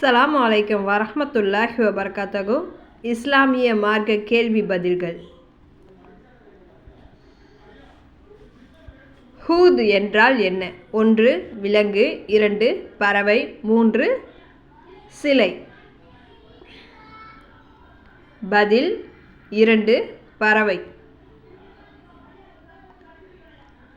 அஸ்ஸலாமு வலைக்கம் வரமத்துல்லாஹி வபர்காத்தகு இஸ்லாமிய மார்க்க கேள்வி பதில்கள். ஹூத் என்றால் என்ன? ஒன்று விலங்கு. இரண்டு பறவை. மூன்று சிலை. பதில் இரண்டு பறவை.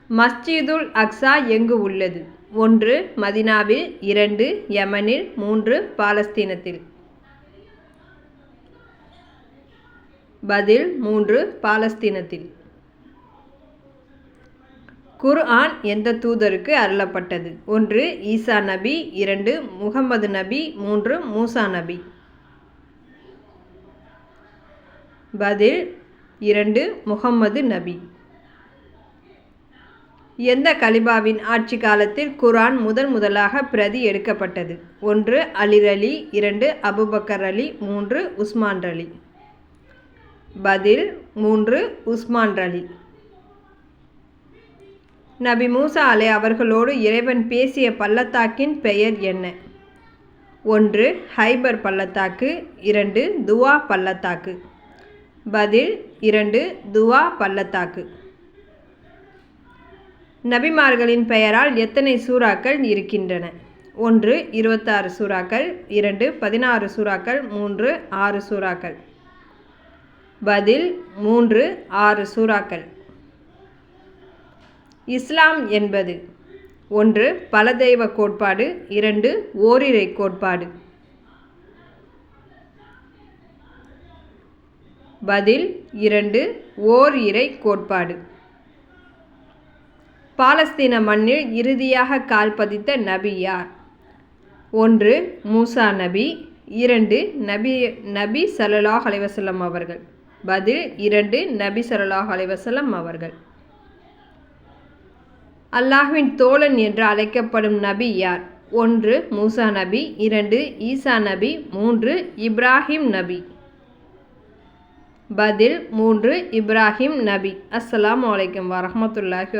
மஸ்ஜிதுல் அக்ஸா எங்கு உள்ளது? ஒன்று மதினாவில் இரண்டு யமனில் மூன்று பாலஸ்தீனத்தில். பதில் மூன்று பாலஸ்தீனத்தில். குர்ஆன் எந்த தூதருக்கு அருளப்பட்டது? ஒன்று ஈசா நபி இரண்டு முகமது நபி மூன்று மூசா நபி. பதில் இரண்டு முகம்மது நபி. எந்த கலிபாவின் ஆட்சி காலத்தில் குரான் முதன் முதலாக பிரதி எடுக்கப்பட்டது? ஒன்று அலிர் அலி இரண்டு அபுபக்கர் அலி மூன்று உஸ்மான் அலி. பதில் மூன்று உஸ்மான் அலி. நபி மூசா அலை அவர்களோடு இறைவன் பேசிய பள்ளத்தாக்கின் பெயர் என்ன? ஒன்று ஹைபர் பள்ளத்தாக்கு இரண்டு துவா பள்ளத்தாக்கு. பதில் இரண்டு துவா பள்ளத்தாக்கு. நபிமார்களின் பெயரால் எத்தனை சூறாக்கள் இருக்கின்றன? ஒன்று இருபத்தாறு சூறாக்கள் இரண்டு பதினாறு சூறாக்கள் மூன்று ஆறு சூறாக்கள். பதில் மூன்று ஆறு சூறாக்கள். இஸ்லாம் என்பது ஒன்று பல தெய்வ கோட்பாடு இரண்டு ஓரிரை கோட்பாடு. பதில் இரண்டு ஓர் இறை கோட்பாடு. பாலஸ்தீன மண்ணில் இறுதியாக கால் பதித்த நபி யார்? ஒன்று மூசா நபி இரண்டு நபி நபி சல்லாஹ் அலைவசல்லம் அவர்கள். பதில் இரண்டு நபி சல்லாஹ் அலைவசல்லம் அவர்கள். அல்லாஹ்வின் தோழன் என்று அழைக்கப்படும் நபி யார்? ஒன்று மூசா நபி இரண்டு ஈசா நபி மூன்று இப்ராஹிம் நபி. பதில் மூன்று இப்ராஹிம் நபி. அஸ்லாம் வலைக்கம் வரமத்துல்லாஹி